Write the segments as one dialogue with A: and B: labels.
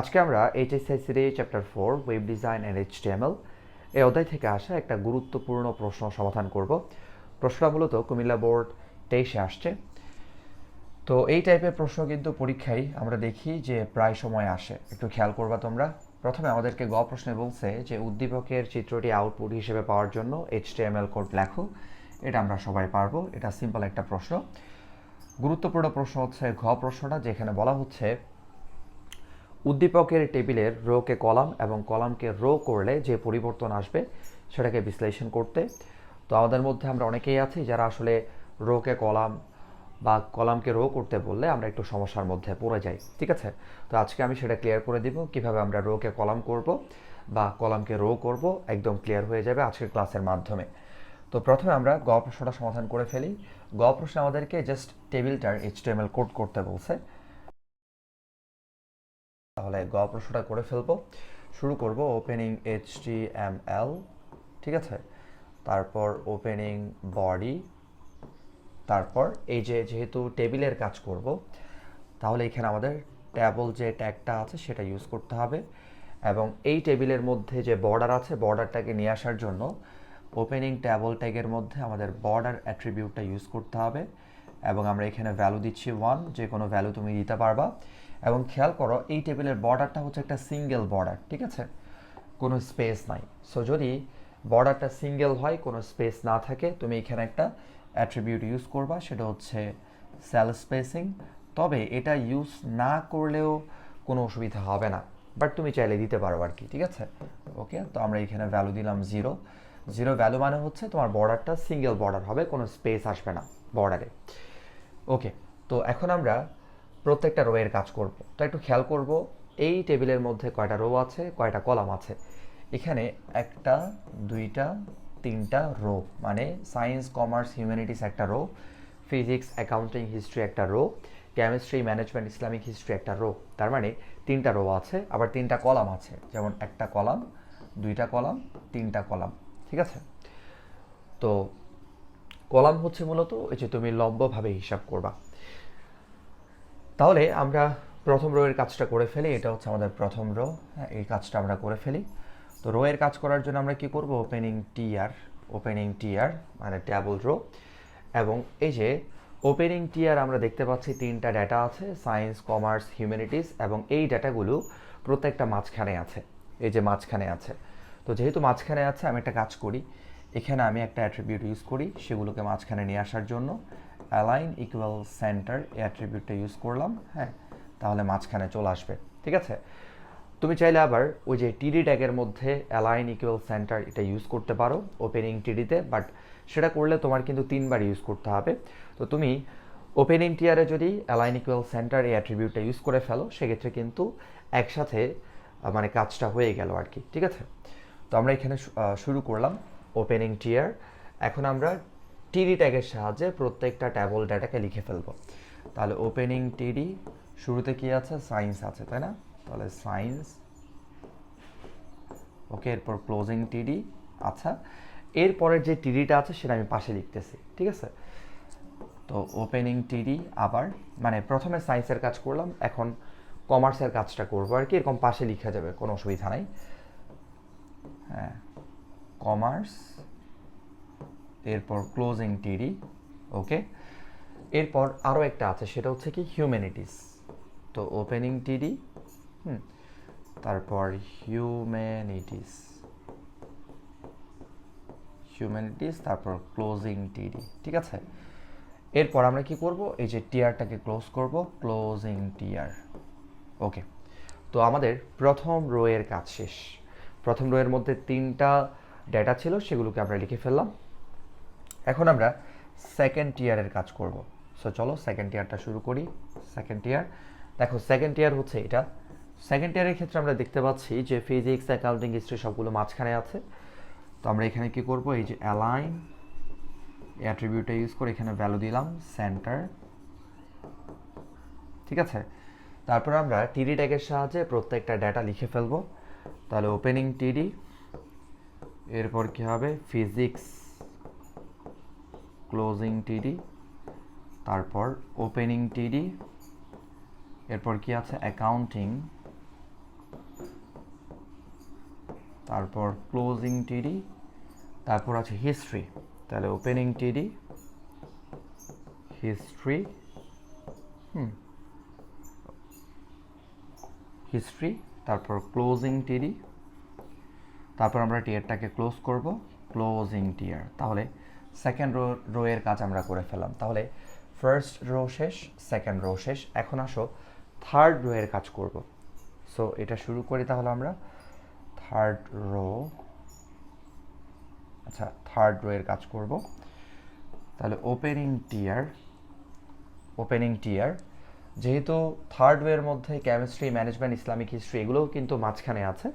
A: আজকে আমরা এইচএসআইসির chapter four web design and HTML এই অধ্যায় থেকে আসা একটা গুরুত্বপূর্ণ প্রশ্ন সমাধান করব। প্রশ্নটা মূলত কুমিল্লা বোর্ড তেইশে আসছে। তো এই টাইপের প্রশ্ন কিন্তু পরীক্ষায় আমরা দেখি যে প্রায় সময় আসে। একটু খেয়াল করবা তোমরা। প্রথমে আমাদেরকে গ প্রশ্নে বলছে যে উদ্দীপকের চিত্রটি আউটপুট হিসেবে পাওয়ার জন্য এইচটিএমএল কোড লেখো। এটা আমরা সবাই পারব। এটা সিম্পল একটা প্রশ্ন। গুরুত্বপূর্ণ প্রশ্ন হচ্ছে ঘ প্রশ্নটা, যেখানে বলা হচ্ছে উদ্দীপকের টেবিলের রোকে কলাম এবং কলামকে রো করলে যে পরিবর্তন আসবে, সেটাকে বিশ্লেষণ করতে। তো আমাদের মধ্যে আমরা অনেকেই আছি যারা আসলে রোকে কলাম বা কলামকে রো করতে বললে আমরা একটু সমস্যার মধ্যে পড়ে যাই, ঠিক আছে? তো আজকে আমি সেটা ক্লিয়ার করে দিব, কীভাবে আমরা রোকে কলাম করব বা কলামকে রো করব, একদম ক্লিয়ার হয়ে যাবে আজকের ক্লাসের মাধ্যমে। তো প্রথমে আমরা গ প্রশ্নটা সমাধান করে ফেলি। গ প্রশ্নে আমাদেরকে জাস্ট টেবিলটার এইচটিএমএল কোড করতে বলছে। তাহলে গ করে ফেলব। শুরু করব ওপেনিং এইচটিএমএল ঠিক আছে? তারপর ওপেনিং বডি তারপর এই যে যেহেতু টেবিলের কাজ করব, তাহলে এখানে আমাদের ট্যাবল যে ট্যাগটা আছে সেটা ইউজ করতে হবে। এবং এই টেবিলের মধ্যে যে বর্ডার আছে বর্ডারটাকে নিয়ে আসার জন্য ওপেনিং ট্যাবল ট্যাগের মধ্যে আমাদের বর্ডার অ্যাট্রিবিউটটা ইউজ করতে হবে। এবং আমরা এখানে ভ্যালু দিচ্ছি ওয়ান যে কোনো ভ্যালু তুমি দিতে পারবা। এবং খেয়াল করো, এই টেবিলের বর্ডারটা হচ্ছে একটা সিঙ্গেল বর্ডার ঠিক আছে? কোনো স্পেস নাই। সো যদি বর্ডারটা সিঙ্গেল হয়, কোনো স্পেস না থাকে, তুমি এখানে একটা অ্যাট্রিবিউট ইউজ করবা, সেটা হচ্ছে সেল স্পেসিং তবে এটা ইউজ না করলেও কোনো অসুবিধা হবে না। বাট তুমি চাইলে দিতে পারো আর কি, ঠিক আছে? ওকে তো আমরা এখানে ভ্যালু দিলাম জিরো জিরো ভ্যালু মানে হচ্ছে তোমার বর্ডারটা সিঙ্গেল বর্ডার হবে, কোনো স্পেস আসবে না বর্ডারে ওকে তো এখন আমরা প্রত্যেকটা রোয়ের কাজ করব। তো একটু খেয়াল করব, এই টেবিলের মধ্যে কয়টা রো আছে, কয়টা কলাম আছে? এখানে একটা, দুইটা, তিনটা রো মানে সায়েন্স কমার্স হিউম্যানিটিস একটা রো ফিজিক্স অ্যাকাউন্টিং হিস্ট্রি একটা row chemistry management Islamic history একটা রো তার মানে তিনটা রো আছে, আবার তিনটা কলাম আছে। যেমন একটা কলাম দুইটা কলাম তিনটা কলাম ঠিক আছে? তো কলাম হচ্ছে মূলত, এই যে তুমি লম্বভাবে হিসাব করবা। তাহলে আমরা প্রথম রোয়ের কাজটা করে ফেলি, এটা হচ্ছে আমাদের প্রথম রো হ্যাঁ এই কাজটা আমরা করে ফেলি। তো রো এর কাজ করার জন্য আমরা কি করব? ওপেনিং টিআর ওপেনিং টিআর মানে ট্যাবল রো এবং এই যে ওপেনিং টিআর আমরা দেখতে পাচ্ছি তিনটা ডেটা আছে সায়েন্স কমার্স হিউম্যানিটিস এবং এই ডেটাগুলো প্রত্যেকটা মাঝখানে আছে, এই যে মাঝখানে আছে। তো যেহেতু মাঝখানে আছে, আমি একটা কাজ করি। এখানে আমি একটা অ্যাট্রিবিউট ইউজ করি, সেগুলোকে মাঝখানে নিয়ে আসার জন্য। অ্যালাইন ইকুয়াল সেন্টার এই অ্যাট্রিবিউটটা ইউজ করলাম হ্যাঁ? তাহলে মাঝখানে চলে আসবে, ঠিক আছে? তুমি চাইলে আবার ওই যে টিডি ট্যাগের মধ্যে অ্যালাইন ইকুয়াল সেন্টার এটা ইউজ করতে পারো ওপেনিং টিডিতে বাট সেটা করলে তোমার কিন্তু তিনবার ইউজ করতে হবে। তো তুমি ওপেনিং টিয়ারে যদি অ্যালাইন ইকুয়াল সেন্টার এই অ্যাট্রিবিউটটা ইউজ করে ফেলো, সেক্ষেত্রে কিন্তু একসাথে মানে কাজটা হয়ে গেল আর কি, ঠিক আছে? তো আমরা এখানে শুরু করলাম ওপেনিং টিয়ার এখন আমরা টিডি ট্যাগের সাহায্যে প্রত্যেকটা ট্যাবল ডেটাকে লিখে ফেলব। তাহলে ওপেনিং টিডি, শুরুতে কি আছে? সায়েন্স আছে, তাই না? তাহলে সায়েন্স ওকে এরপর ক্লোজিং টিডি আচ্ছা। এরপরের যে টিডিটা আছে সেটা আমি পাশে লিখতেছি, ঠিক আছে? তো ওপেনিং টিডি আবার মানে প্রথমে সায়েন্সের কাজ করলাম, এখন কমার্সের কাজটা করব আর কি, এরকম পাশে লিখা যাবে, কোনো অসুবিধা নাই। হ্যাঁ কমার্স এরপর ক্লোজিং টিডি ওকে এরপর আরও একটা আছে, সেটা হচ্ছে কি হিউম্যানিটিস তো ওপেনিং টিডি হুম, তারপর হিউম্যানিটিস হিউম্যানিটিস তারপর ক্লোজিং টিডি ঠিক আছে? এরপর আমরা কি করব? এই যে টিয়ারটাকে ক্লোজ করব ক্লোজিং টিয়ার ওকে তো আমাদের প্রথম রোয়ের কাজ শেষ। প্রথম রোয়ের মধ্যে তিনটা ডেটা ছিল, সেগুলোকে আমরা লিখে ফেললাম। এখন আমরা সেকেন্ড ইয়ারের কাজ করব। সো চলো সেকেন্ড ইয়ারটা শুরু করি। সেকেন্ড ইয়ার দেখো সেকেন্ড ইয়ার হচ্ছে এটা। সেকেন্ড ইয়ারের ক্ষেত্রে আমরা দেখতে পাচ্ছি যে ফিজিক্স অ্যাকাউন্টিং হিস্ট্রি সবগুলো মাঝখানে আছে। তো আমরা এখানে কি করব? এই যে অ্যালাইন অ্যাট্রিবিউটটা ইউজ করে এখানে ভ্যালু দিলাম সেন্টার ঠিক আছে? তারপর আমরা টিডি ট্যাগের সাহায্যে প্রত্যেকটা ডেটা লিখে ফেলব। তাহলে ওপেনিং টিডি এরপর কি হবে? ফিজিক্স ক্লোজিং টিডি তারপর ওপেনিং টিডি এরপর কি আছে? অ্যাকাউন্টিং তারপর ক্লোজিং টিডি তারপর আছে হিস্ট্রি তাহলে opening TD history hmm history তারপর ক্লোজিং টিডি তারপর আমরা টিয়ারটাকে ক্লোজ করব ক্লোজিং টিয়ার তাহলে সেকেন্ড রো রো এর কাজ আমরা করে ফেললাম। তাহলে ফার্স্ট রো শেষ সেকেন্ড রো শেষ। এখন আসো থার্ড রো এর কাজ করব। সো এটা শুরু করি তাহলে আমরা। থার্ড রো আচ্ছা থার্ড রো এর কাজ করব। তাহলে ওপেনিং টিয়ার ওপেনিং টিয়ার যেহেতু থার্ড ওয়ের মধ্যে কেমিস্ট্রি ম্যানেজমেন্ট ইসলামিক হিস্ট্রি এগুলোও কিন্তু মাঝখানে আছে।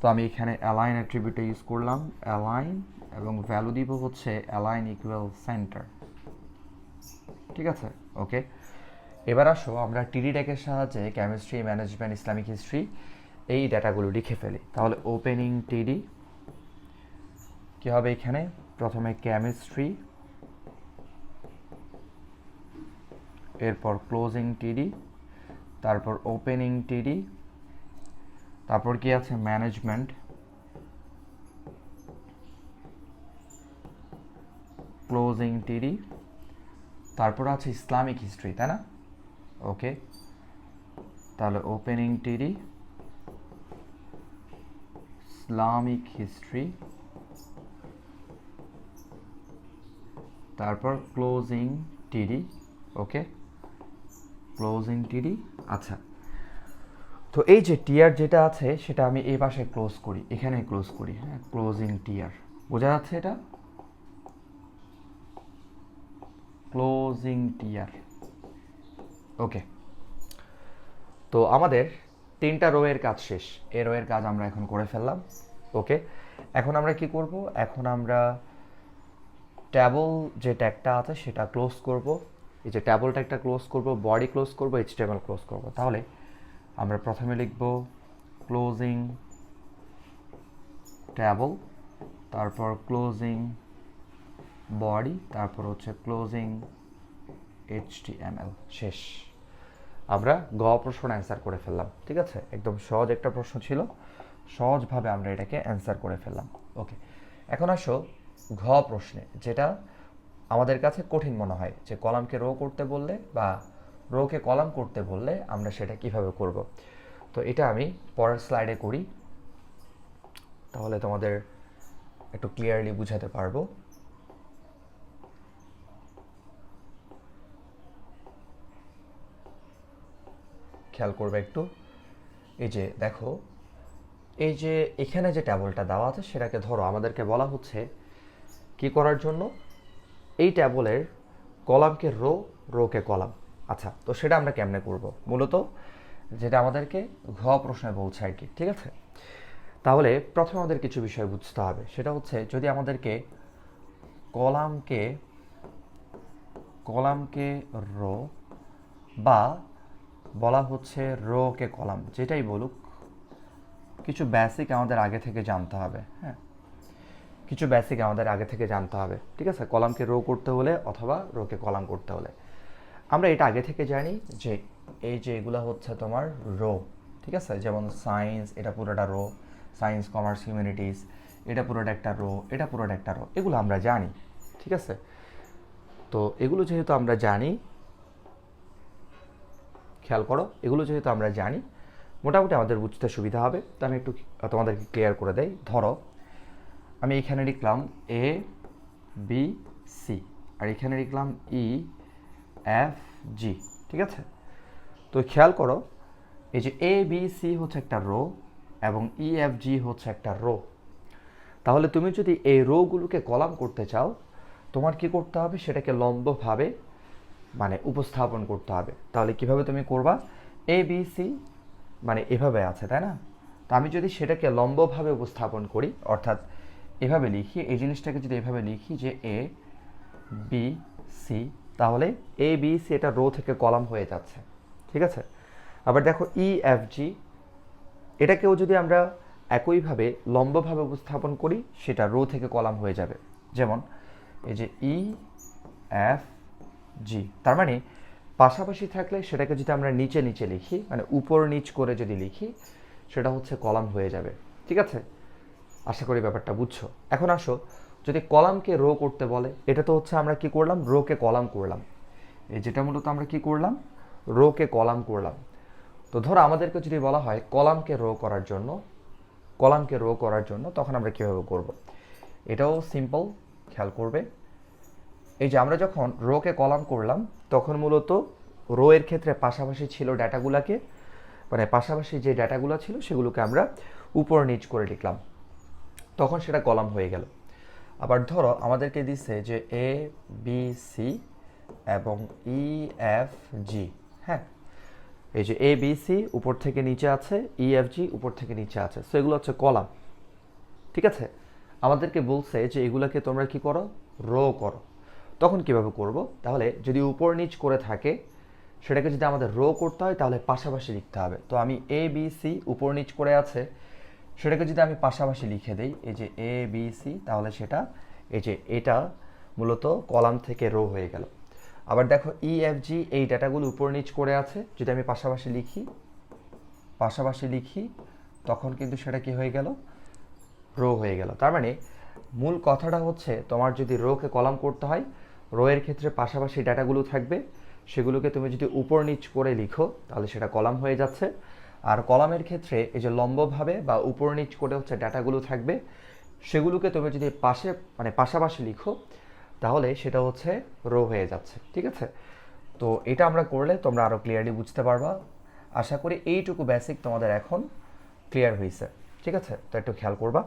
A: তো আমি এখানে অ্যালাইন অ্যাট্রিবিউটে ইউজ করলাম। অ্যালাইন এবং ভ্যালু দিব হচ্ছে অ্যালাইন ইকুয়াল সেন্টার ঠিক আছে? ওকে এবার আসো, আমরা টিডি ডেকের সাহায্যে কেমিস্ট্রি ম্যানেজমেন্ট ইসলামিক হিস্ট্রি এই ডাটাগুলো লিখে ফেলি। তাহলে ওপেনিং টিডি কী হবে এখানে? প্রথমে কেমিস্ট্রি এরপর ক্লোজিং টিডি তারপর ওপেনিং টিডি তারপর কি আছে? ম্যানেজমেন্ট ক্লোজিং টিডি তারপর আছে ইসলামিক হিস্ট্রি তাই না? ওকে তাহলে ওপেনিং টিডি ইসলামিক হিস্ট্রি তারপর ক্লোজিং টিডি ওকে ক্লোজিং টিডি আচ্ছা। তো এই যে টিয়ার যেটা আছে, সেটা আমি এই পাশে ক্লোজ করি এখানে ক্লোজ করি হ্যাঁ ক্লোজিং টিয়ার বোঝা যাচ্ছে এটা? ক্লোজিং টিয়ার ওকে তো আমাদের তিনটা রোয়ের কাজ শেষ। এই রোয়ের কাজ আমরা এখন করে ফেললাম। ওকে এখন আমরা কি করব? এখন আমরা ট্যাবল যে ট্যাগটা আছে সেটা ক্লোজ করব। এই যে ট্যাবল ট্যাগটা ক্লোজ করব বডি ক্লোজ করব এইচটিএমএল ক্লোজ করব। তাহলে আমরা প্রথমে লিখব ক্লোজিং ট্যাবল তারপর ক্লোজিং বডি তারপর হচ্ছে ক্লোজিং এইচটিএমএল শেষ। আমরা গ প্রশ্ন অ্যান্সার করে ফেললাম, ঠিক আছে? একদম সহজ একটা প্রশ্ন ছিল। সহজভাবে আমরা এটাকে অ্যান্সার করে ফেললাম। ওকে এখন আসো ঘ প্রশ্নে, যেটা আমাদের কাছে কঠিন মনে হয়, যে কলামকে রো করতে বললে বা রোকে কলাম করতে বললে আমরা সেটা কীভাবে করব? তো এটা আমি পরের স্লাইডে করি। তাহলে তোমাদের একটু ক্লিয়ারলি বুঝাতে পারব। খেয়াল করবে একটু। এই যে দেখো, এই যে এখানে যে ট্যাবলটা দেওয়া আছে সেটাকে ধরো, আমাদেরকে বলা হচ্ছে কি করার জন্য? এই ট্যাবলের কলামকে রো রোকে কলাম। আচ্ছা তো সেটা আমরা কেমনে করব? মূলত যেটা আমাদেরকে ঘ প্রশ্নে বলছে আর কি, ঠিক আছে? তাহলে প্রথমে আমাদের কিছু বিষয় বুঝতে হবে। সেটা হচ্ছে, যদি আমাদেরকে কলামকে কলামকে রো বা বলা হচ্ছে রো কে কলাম, যেটাই বলুক, কিছু বেসিক আমাদের আগে থেকে জানতে হবে হ্যাঁ? কিছু বেসিক আমাদের আগে থেকে জানতে হবে, ঠিক আছে? কলামকে রো করতে হলে অথবা রোকে কলাম করতে হলে। আমরা এটা আগে থেকে জানি যে এই যে এগুলো হচ্ছে তোমার রো, ঠিক আছে? যেমন সায়েন্স এটা পুরোটা রো সায়েন্স কমার্স হিউম্যানিটিস এটা পুরোটা একটা রো, এটা পুরোটা একটা রো, এগুলো আমরা জানি, ঠিক আছে? তো এগুলো যেহেতু আমরা জানি খেয়াল করো, এগুলো যেহেতু আমরা জানি, মোটামুটি আমাদের বুঝতে সুবিধা হবে। তো আমি একটু তোমাদেরকে ক্লিয়ার করে দেই। ধরো, আমি এখানে লিখলাম এ বি সি আর এখানে লিখলাম ই এফ জি ঠিক আছে? তো খেয়াল করো, এই যে এ বি সি হচ্ছে একটা রো এবং ই এফ জি হচ্ছে একটা রো তাহলে তুমি যদি এই রোগুলোকে কলাম করতে চাও, তোমার কি করতে হবে? সেটাকে লম্বভাবে মানে উপস্থাপন করতে হবে। তাহলে কীভাবে তুমি করবা? এ বি সি মানে এভাবে আছে, তাই না? তো আমি যদি সেটাকে লম্বভাবে উপস্থাপন করি, অর্থাৎ এভাবে লিখি, এই জিনিসটাকে যদি এভাবে লিখি যে এ বি সি তাহলে এ বি সি এটা রো থেকে কলাম হয়ে যাচ্ছে। ঠিক আছে? আবার দেখো ই এফ জি এটাকেও যদি আমরা একইভাবে লম্বভাবে উপস্থাপন করি, সেটা রো থেকে কলাম হয়ে যাবে। যেমন এই যে ই এফ জি, তার মানে পাশাপাশি থাকলে সেটাকে যদি আমরা নিচে নিচে লিখি মানে উপর নিচ করে যদি লিখি, সেটা হচ্ছে কলাম হয়ে যাবে। ঠিক আছে? আশা করি ব্যাপারটা বুঝছ। এখন আসো, যদি কলামকে রো করতে বলে, এটা তো হচ্ছে আমরা কি করলাম? রোকে কলাম করলাম। এই যেটা মূলত আমরা কি করলাম? রোকে কলাম করলাম। তো ধরো আমাদেরকে যদি বলা হয় কলামকে রো করার জন্য, কলামকে রো করার জন্য, তখন আমরা কীভাবে করব? এটাও সিম্পল খেয়াল করবে। এই যে আমরা যখন রোকে কলাম করলাম, তখন মূলত রো এর ক্ষেত্রে পাশাপাশি ছিল ডাটাগুলোকে মানে পাশাপাশি যে ডাটাগুলো ছিল সেগুলোকে আমরা উপর নিচ করে লিখলাম। তখন সেটা কলাম হয়ে গেল। আবার ধরো, আমাদেরকে দিচ্ছে যে এ বি সি এবং ই এফ জি হ্যাঁ? এই যে এ বি সি উপর থেকে নিচে আছে ই এফ জি উপর থেকে নিচে আছে। সো এগুলো হচ্ছে কলাম। ঠিক আছে? আমাদেরকে বলছে যে এগুলোকে তোমরা কি করো? রো করো। তখন কীভাবে করব? তাহলে যদি উপর নিচ করে থাকে, সেটাকে যদি আমাদের রো করতে হয়, তাহলে পাশাপাশি লিখতে হবে। তো আমি এ বি সি উপর নিচ করে আছে, সেটাকে যদি আমি পাশাপাশি লিখে দিই, এই যে এ বি সি তাহলে সেটা, এই যে এটা মূলত কলাম থেকে রো হয়ে গেল। আবার দেখো ই এফ জি এই ডাটাগুলো উপর নিচ করে আছে, যদি আমি পাশাপাশি লিখি পাশাপাশি লিখি, তখন কিন্তু সেটা কি হয়ে গেল? রো হয়ে গেল। তার মানে মূল কথাটা হচ্ছে, তোমার যদি রোকে কলাম করতে হয় রো এর ক্ষেত্রে পাশাপাশি ডাটাগুলো থাকবে। সেগুলোকে তুমি যদি উপর নিচ করে লিখো, তাহলে সেটা কলাম হয়ে যাচ্ছে। আর কলামের ক্ষেত্রে এই যে লম্বভাবে বা উপর নিচ করে হচ্ছে ডাটাগুলো থাকবে, সেগুলোকে তুমি যদি পাশে মানে পাশাপাশি লিখো, তাহলে সেটা হচ্ছে রো হয়ে যাচ্ছে, ঠিক আছে? তো এটা আমরা করলে তোমরা আরও ক্লিয়ারলি বুঝতে পারবা। আশা করি এইটুকু বেসিক তোমাদের এখন ক্লিয়ার হয়েছে ঠিক আছে? তো একটু খেয়াল করবা।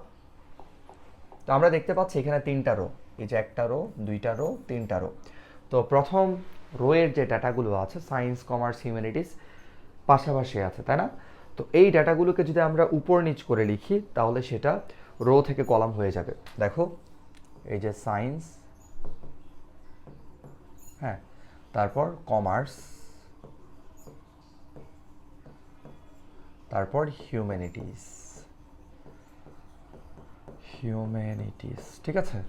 A: তো আমরা দেখতে পাচ্ছি এখানে তিনটা রো। এই যে একটা রো দুইটা রো তিনটা রো তো প্রথম রোয়ের যে ডাটাগুলো আছে সায়েন্স কমার্স হিউম্যানিটিস পাশাপাশি আছে, তাই না? তো এই ডাটাগুলোকে যদি আমরা উপর নিচ করে লিখি, তাহলে সেটা রো থেকে কলাম হয়ে যাবে। দেখো, এই যে সায়েন্স হ্যাঁ তারপর কমার্স তারপর হিউম্যানিটিস হিউম্যানিটিস ঠিক আছে?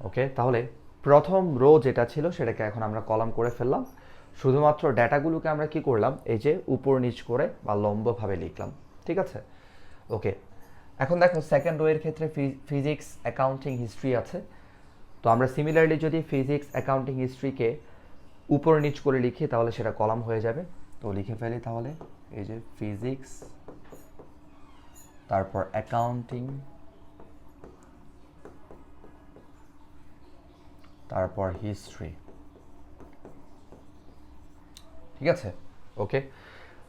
A: ওকে? তাহলে প্রথম রো যেটা ছিল সেটাকে এখন আমরা কলাম করে ফেললাম। শুধুমাত্র ডেটাগুলোকে আমরা কি করলাম? এই যে উপর নিচ করে বা লম্বভাবে লিখলাম। ঠিক আছে? ওকে। এখন দেখো সেকেন্ড রো এর ক্ষেত্রে ফিজিক্স অ্যাকাউন্টিং হিস্ট্রি আছে। তো আমরা সিমিলারলি যদি ফিজিক্স অ্যাকাউন্টিং হিস্ট্রিকে উপর নিচ করে লিখি, তাহলে সেটা কলাম হয়ে যাবে। তো লিখে ফেলি তাহলে। এই যে ফিজিক্স তারপর অ্যাকাউন্টিং তারপর হিস্ট্রি ঠিক আছে? ওকে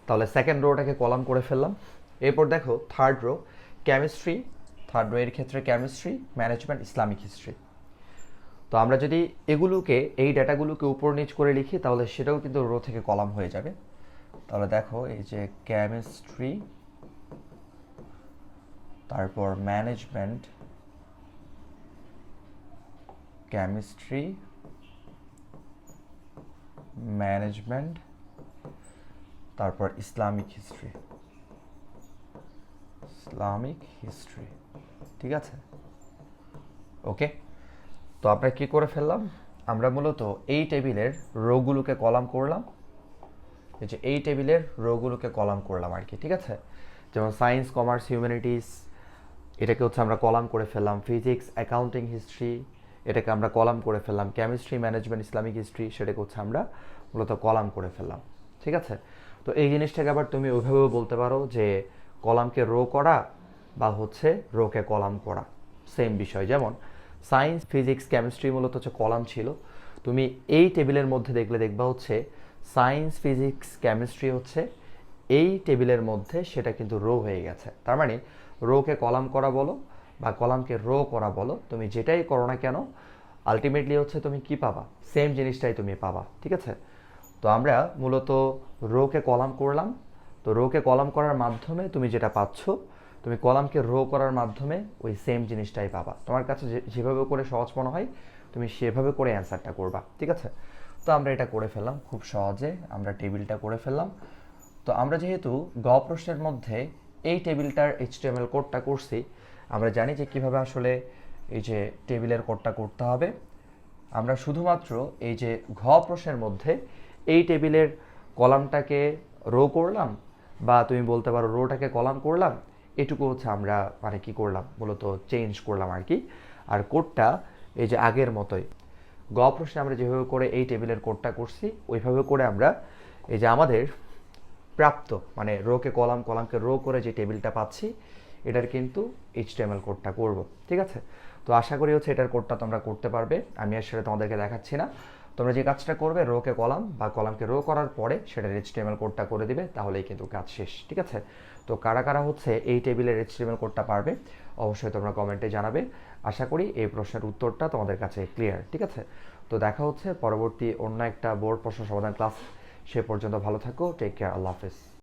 A: তাহলে সেকেন্ড রোটাকে কলাম করে ফেললাম। এরপর দেখো third row chemistry third row এর ক্ষেত্রে কেমিস্ট্রি ম্যানেজমেন্ট ইসলামিক হিস্ট্রি তো আমরা যদি এগুলোকে, এই ডেটাগুলোকে উপর নিচ করে লিখি, তাহলে সেটাও কিন্তু রো থেকে কলাম হয়ে যাবে। তাহলে দেখো, এই যে কেমিস্ট্রি তারপর ম্যানেজমেন্ট কেমিস্ট্রি ম্যানেজমেন্ট তারপর ইসলামিক হিস্ট্রি ইসলামিক হিস্ট্রি ঠিক আছে? ওকে তো আমরা কি করে ফেললাম? আমরা মূলত এই টেবিলের রোগুলোকে কলাম করলাম। এই যে এই টেবিলের রোগুলোকে কলাম করলাম আর কি, ঠিক আছে? যেমন সায়েন্স কমার্স হিউম্যানিটিস এটাকে হচ্ছে আমরা কলাম করে ফেললাম ফিজিক্স অ্যাকাউন্টিং হিস্ট্রি এটাকে আমরা কলাম করে ফেললাম। কেমিস্ট্রি ম্যানেজমেন্ট ইসলামিক হিস্ট্রি সেটাকে হচ্ছে আমরা মূলত কলাম করে ফেললাম। ঠিক আছে? তো এই জিনিসটাকে আবার তুমি ওইভাবেও বলতে পারো যে কলামকে রো করা বা হচ্ছে রোকে কলাম করা। সেম বিষয়। যেমন সায়েন্স ফিজিক্স কেমিস্ট্রি মূলত হচ্ছে কলাম ছিল। তুমি এই টেবিলের মধ্যে দেখলে দেখবা হচ্ছে সায়েন্স ফিজিক্স কেমিস্ট্রি হচ্ছে এই টেবিলের মধ্যে সেটা কিন্তু রো হয়ে গেছে। তার মানে রোকে কলাম করা বলো বা কলামকে রো করা বলো, তুমি যেটাই করো না কেন আলটিমেটলি হচ্ছে তুমি কি পাবা? সেম জিনিসটাই তুমি পাবা, ঠিক আছে? তো আমরা মূলত রোকে কলাম করলাম। তো রোকে কলাম করার মাধ্যমে তুমি যেটা পাচ্ছ, তুমি কলামকে রো করার মাধ্যমে ওই সেম জিনিসটাই পাবা। তোমার কাছে যেভাবে করে সহজ মনে হয়, তুমি সেভাবে করে অ্যান্সারটা করবা, ঠিক আছে? তো আমরা এটা করে ফেললাম খুব সহজে, আমরা টেবিলটা করে ফেললাম। তো আমরা যেহেতু গ প্রশ্নের মধ্যে এই টেবিলটার এইচটিএমএল কোডটা করছি আমরা জানি যে কীভাবে আসলে এই যে টেবিলের কোডটা করতে হবে। আমরা শুধুমাত্র এই যে ঘ প্রশ্নের মধ্যে এই টেবিলের কলামটাকে রো করলাম বা তুমি বলতে পারো রোটাকে কলাম করলাম, এটুকু হচ্ছে আমরা মানে কি করলাম? মূলত চেঞ্জ করলাম আর কি। আর কোডটা এই যে আগের মতোই। গ প্রশ্নে আমরা যেভাবে করে এই টেবিলের কোডটা করছি, ওইভাবে করে আমরা এই যে আমাদের প্রাপ্ত মানে রোকে কলাম, কলামকে রো করে যে টেবিলটা পাচ্ছি এটার কিন্তু এইচটিএমএল কোডটা করব, ঠিক আছে? তো আশা করি হচ্ছে এটার কোডটা তোমরা করতে পারবে। আমি আর সেটা তোমাদেরকে দেখাচ্ছি না। তোমরা যে কাজটা করবে রোকে কলাম বা কলামকে রো করার পরে সেটার এইচটিএমএল কোডটা করে দিবে, তাহলেই কিন্তু কাজ শেষ, ঠিক আছে? তো কারা কারা হচ্ছে এই টেবিলের এইচটিএমএল কোডটা পারবে, অবশ্যই তোমরা কমেন্টে জানাবে। আশা করি এই প্রশ্নের উত্তরটা তোমাদের কাছে ক্লিয়ার ঠিক আছে? তো দেখা হচ্ছে পরবর্তী অন্য একটা বোর্ড প্রশ্ন সমাধান ক্লাস সে পর্যন্ত ভালো থাকো টেক কেয়ার আল্লাহ হাফেজ।